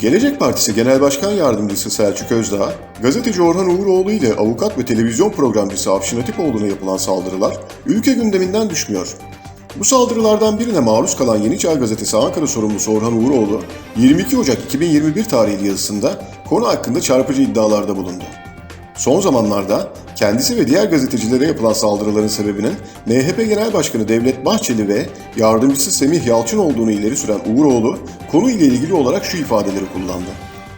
Gelecek Partisi Genel Başkan Yardımcısı Selçuk Özdağ, gazeteci Orhan Uğuroğlu ile avukat ve televizyon programcısı Afşin Atipoğlu'na yapılan saldırılar ülke gündeminden düşmüyor. Bu saldırılardan birine maruz kalan Yeni Çağ Gazetesi Ankara sorumlusu Orhan Uğuroğlu, 22 Ocak 2021 tarihli yazısında konu hakkında çarpıcı iddialarda bulundu. Son zamanlarda kendisi ve diğer gazetecilere yapılan saldırıların sebebinin MHP Genel Başkanı Devlet Bahçeli ve yardımcısı Semih Yalçın olduğunu ileri süren Uğuroğlu konuyla ilgili olarak şu ifadeleri kullandı.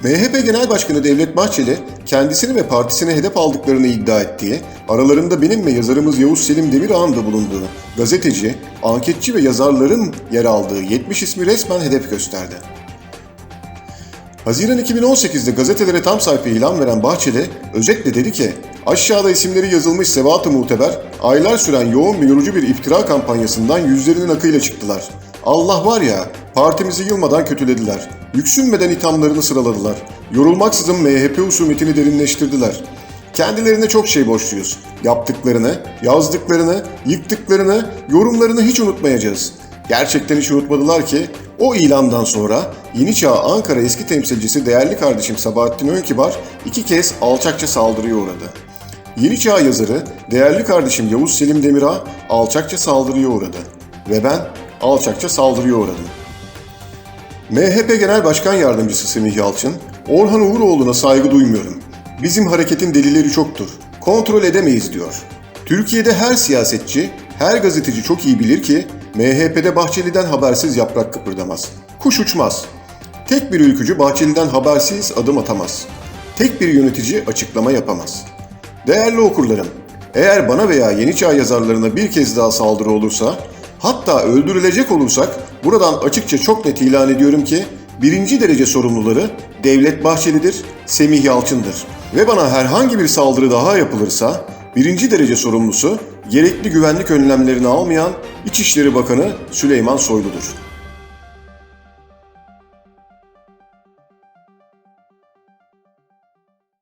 MHP Genel Başkanı Devlet Bahçeli kendisini ve partisine hedef aldıklarını iddia ettiği, aralarında benim ve yazarımız Yavuz Selim Demirağ'ın da bulunduğu gazeteci, anketçi ve yazarların yer aldığı 70 ismi resmen hedef gösterdi. Haziran 2018'de gazetelere tam sayfa ilan veren Bahçeli, özetle dedi ki, aşağıda isimleri yazılmış sebat-ı muteber, aylar süren yoğun ve yorucu bir iftira kampanyasından yüzlerinin akıyla çıktılar. Allah var ya, partimizi yılmadan kötülediler. Yüksünmeden ithamlarını sıraladılar. Yorulmaksızın MHP husumetini derinleştirdiler. Kendilerine çok şey borçluyuz. Yaptıklarını, yazdıklarını, yıktıklarını, yorumlarını hiç unutmayacağız. Gerçekten hiç unutmadılar ki o ilandan sonra Yeni Çağ Ankara eski temsilcisi değerli kardeşim Sabahattin Önkibar iki kez alçakça saldırıya uğradı. Yeni Çağ yazarı değerli kardeşim Yavuz Selim Demirağ alçakça saldırıya uğradı. Ve ben alçakça saldırıya uğradım. MHP Genel Başkan Yardımcısı Semih Yalçın, Orhan Uğuroğlu'na saygı duymuyorum. Bizim hareketin delileri çoktur. Kontrol edemeyiz diyor. Türkiye'de her siyasetçi, her gazeteci çok iyi bilir ki MHP'de Bahçeli'den habersiz yaprak kıpırdamaz. Kuş uçmaz. Tek bir ülkücü Bahçeli'den habersiz adım atamaz. Tek bir yönetici açıklama yapamaz. Değerli okurlarım, eğer bana veya Yeni Çağ yazarlarına bir kez daha saldırı olursa, hatta öldürülecek olursak buradan açıkça çok net ilan ediyorum ki birinci derece sorumluları Devlet Bahçeli'dir, Semih Yalçın'dır. Ve bana herhangi bir saldırı daha yapılırsa birinci derece sorumlusu gerekli güvenlik önlemlerini almayan İçişleri Bakanı Süleyman Soylu'dur.